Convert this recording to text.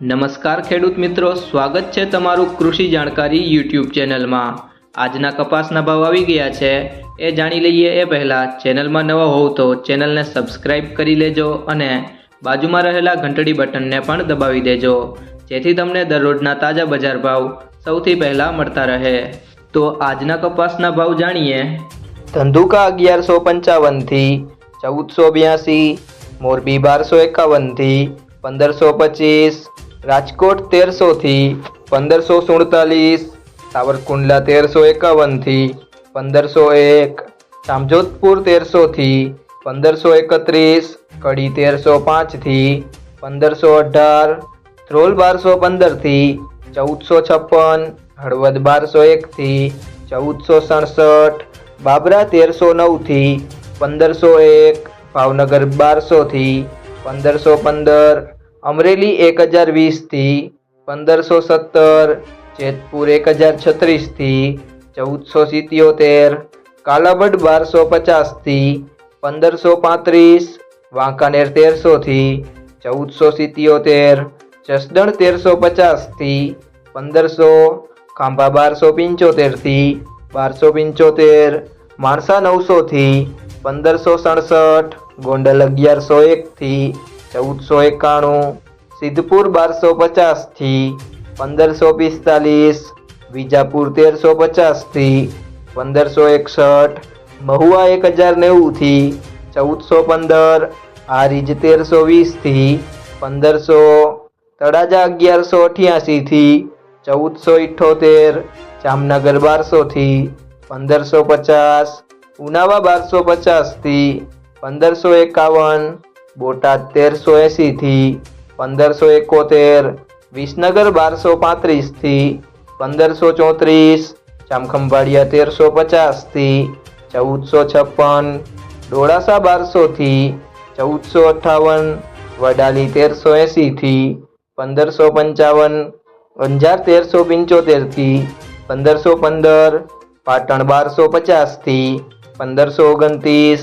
નમસ્કાર ખેડૂત મિત્રો, સ્વાગત છે તમારું કૃષિ જાણકારી યુટ્યુબ ચેનલમાં. આજના કપાસના ભાવ આવી ગયા છે. એ જાણી લઈએ એ પહેલાં, ચેનલમાં નવા હોવ તો ચેનલને સબસ્ક્રાઇબ કરી લેજો અને બાજુમાં રહેલા ઘંટડી બટનને પણ દબાવી દેજો. જેથી તમને દરરોજના તાજા બજાર ભાવ સૌથી પહેલાં મળતા રહે. તો આજના કપાસના ભાવ જાણીએ. ધંધુકા અગિયારસો પંચાવનથી, ચૌદસો બ્યાસી, મોરબી બારસો એકાવનથી, પંદરસો પચીસ રાજકોટ તેરસોથી પંદરસો સુડતાલીસ, સાવરકુંડલા તેરસો એકાવનથી પંદરસો એક જામજોધપુર તેરસોથી પંદરસો એકત્રીસ, કડી તેરસો પાંચથી પંદરસો અઢાર, ધ્રોલ બારસો પંદરથી ચૌદસો છપ્પન, હળવદ બારસો એકથી ચૌદસો સડસઠ, બાબરા તેરસો નવથી પંદરસો એક, ભાવનગર બારસોથી પંદરસો પંદર અમરેલી એક હજાર વીસથી પંદરસો સત્તર, જેતપુર એક હજાર છત્રીસથી ચૌદસો સિત્યોતેર, કાલાબડ બારસો પચાસથી પંદરસો પાંત્રીસ, વાંકાનેર તેરસોથી ચૌદસો સિત્યોતેર, જસદણ તેરસો પચાસથી પંદરસો, ખાંભા બારસો પંચોતેરથી બારસો પંચોતેર, માણસા નવસોથી પંદરસો સડસઠ, ગોંડલ અગિયારસો એકથી ચૌદસો એકાણું, સિદ્ધપુર બારસો પચાસથી, પંદરસો પિસ્તાલીસ, વિજાપુર તેરસો પચાસથી, પંદરસો એકસઠ, મહુવા એક હજાર નેવુંથી, ચૌદસો પંદર હારીજ તેરસો વીસથી, પંદરસો, તળાજા અગિયારસો અઠ્યાસીથી, ચૌદસો ઇઠ્ઠોતેર જામનગર બારસોથી, પંદરસો પચાસ, ઉનાવા બારસો પચાસથી, પંદરસો એકાવન બોટાદ તેરસો એંસીથી પંદરસો એકોતેર, વિસનગર બારસો પાંત્રીસથી પંદરસો ચોત્રીસ, જામખંભાળિયા તેરસો પચાસથી ચૌદસો છપ્પન, ડોળાસા બારસોથી ચૌદસો અઠ્ઠાવન, વડાલી તેરસો એંસીથી પંદરસો પંચાવન, અંજાર તેરસો પંચોતેરથી પંદરસો પંદર, પાટણ બારસો પચાસથી પંદરસો ઓગણત્રીસ